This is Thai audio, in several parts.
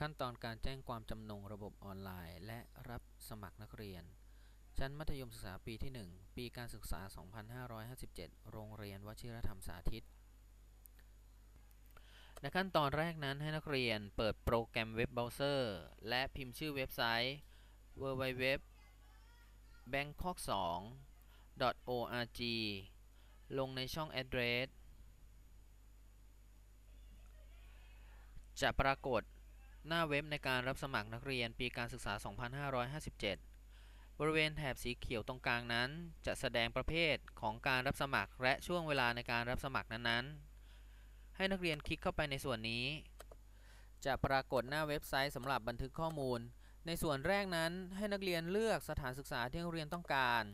ขั้นตอนการแจ้งความจำนงระบบออนไลน์ และรับสมัครนักเรียน ชั้นมัธยมศึกษาปีที่ 1 ปีการศึกษา 2557 โรงเรียนวชิรธรรมสาธิต ในขั้นตอนแรกนั้นให้นักเรียนเปิดโปรแกรมเว็บเบราว์เซอร์ และพิมพ์ชื่อเว็บไซต์ www bangkok2 org ลงในช่อง address จะปรากฏ หน้าเว็บในการรับสมัครนักเรียนปีการศึกษา 2557 บริเวณแถบสีเขียวตรงกลางนั้น จะแสดงประเภทของการรับสมัครและช่วงเวลาในการรับสมัครนั้นๆ ให้นักเรียนคลิกเข้าไปในส่วนนี้ จะปรากฏหน้าเว็บไซต์สำหรับบันทึกข้อมูล ในส่วนแรกนั้นให้นักเรียนเลือกสถานศึกษาที่นักเรียนต้องการ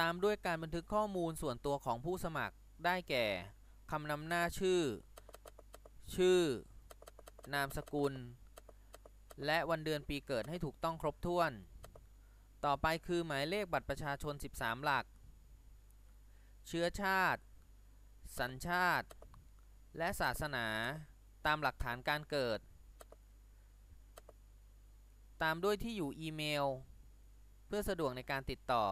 ตามด้วยการบันทึกข้อมูลส่วนตัวของผู้สมัครได้แก่คำนำหน้าชื่อ ชื่อ นามสกุล และวันเดือนปีเกิดให้ถูกต้องครบถ้วน ต่อไปคือหมายเลขบัตรประชาชน 13 หลัก เชื้อชาติ สัญชาติ และศาสนาตามหลักฐานการเกิด ตามด้วยที่อยู่อีเมล เพื่อสะดวกในการติดต่อ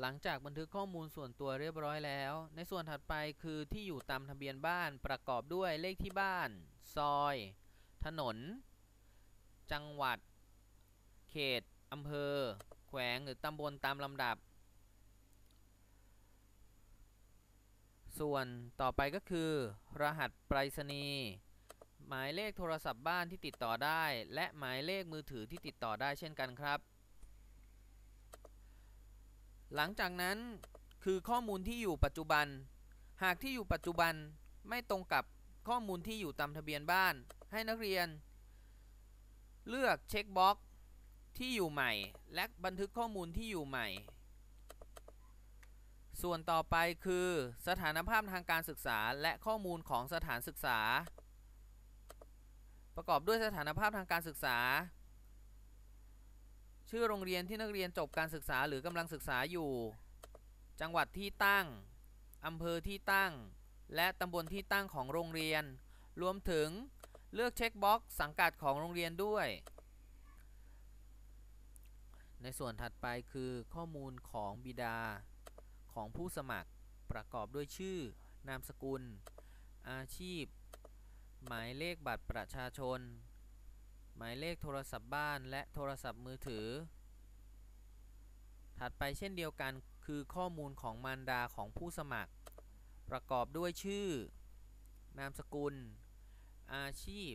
หลังจากบันทึกข้อมูลส่วนตัวเรียบร้อยแล้ว ในส่วนถัดไปคือที่อยู่ตามทะเบียนบ้านประกอบด้วยเลขที่บ้าน ซอย ถนน จังหวัด เขตอำเภอ แขวงหรือตำบลตามลำดับ ส่วนต่อไปก็คือ รหัสไปรษณีย์หมายเลขโทรศัพท์บ้านที่ติดต่อได้ และหมายเลขมือถือที่ติดต่อได้เช่นกันครับ หลังจากนั้นคือข้อมูลที่อยู่ปัจจุบัน หากที่อยู่ปัจจุบันไม่ตรงกับข้อมูลที่อยู่ตามทะเบียนบ้าน ให้นักเรียน เลือกเช็คบ็อกที่อยู่ใหม่ และบันทึกข้อมูลที่อยู่ใหม่ ส่วนต่อไปคือสถานภาพทางการศึกษาและข้อมูลของสถานศึกษา ประกอบด้วยสถานภาพทางการศึกษา ชื่อโรงเรียนที่นักเรียนจบการศึกษาหรือกำลังศึกษาอยู่ จังหวัดที่ตั้งอำเภอที่ตั้ง และตำบลที่ตั้งของโรงเรียน รวมถึงเลือกเช็คบ็อกซ์สังกัดของโรงเรียนด้วย ในส่วนถัดไปคือข้อมูลของบิดาของผู้สมัครประกอบด้วยชื่อ นามสกุล อาชีพ หมายเลขบัตรประชาชน หมายเลขโทรศัพท์บ้านและโทรศัพท์มือถือ ถัดไปเช่นเดียวกันคือข้อมูลของมารดาของผู้สมัคร ประกอบด้วยชื่อ นามสกุล อาชีพ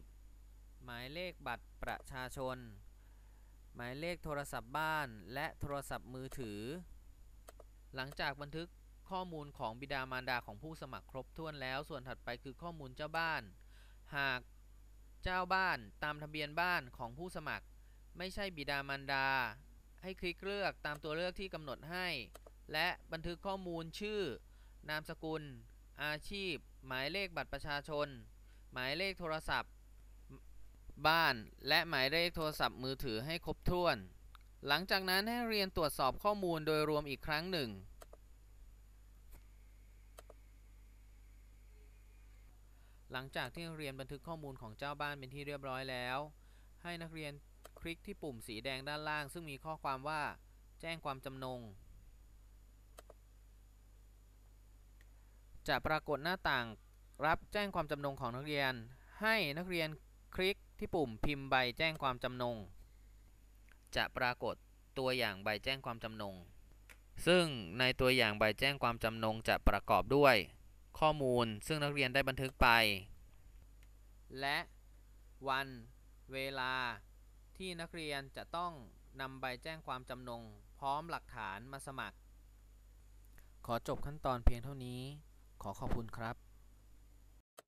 หมายเลขบัตรประชาชน หมายเลขโทรศัพท์บ้านและโทรศัพท์มือถือ หลังจากบันทึกข้อมูลของบิดามารดาของผู้สมัครครบถ้วนแล้ว ส่วนถัดไปคือข้อมูลเจ้าบ้าน หาก เจ้าบ้านตามทะเบียนบ้านของผู้สมัคร ไม่ใช่บิดามารดา ให้คลิกเลือกตามตัวเลือกที่กำหนดให้ และบันทึกข้อมูลชื่อ นามสกุล อาชีพ หมายเลขบัตรประชาชน หมายเลขโทรศัพท์ บ้าน และหมายเลขโทรศัพท์มือถือให้ครบถ้วน หลังจากนั้นให้เรียนตรวจสอบข้อมูลโดยรวมอีกครั้งหนึ่ง หลังจากที่นักเรียนบันทึกข้อมูลของเจ้าบ้านเป็นที่เรียบร้อยแล้ว ให้นักเรียนคลิกที่ปุ่มสีแดงด้านล่าง ซึ่งมีข้อความว่า แจ้งความจำนง จะปรากฏหน้าต่างรับแจ้งความจำนงของนักเรียน ให้นักเรียนคลิกที่ปุ่มพิมพ์ใบแจ้งความจำนง จะปรากฏตัวอย่างใบแจ้งความจำนง ซึ่งในตัวอย่างใบแจ้งความจำนงจะประกอบด้วย ข้อมูลซึ่งนักเรียนได้บันทึกไป และวันเวลาที่นักเรียนจะต้องนำใบแจ้งความจำนง พร้อมหลักฐานมาสมัคร ขอจบขั้นตอนเพียงเท่านี้ ขอขอบคุณครับ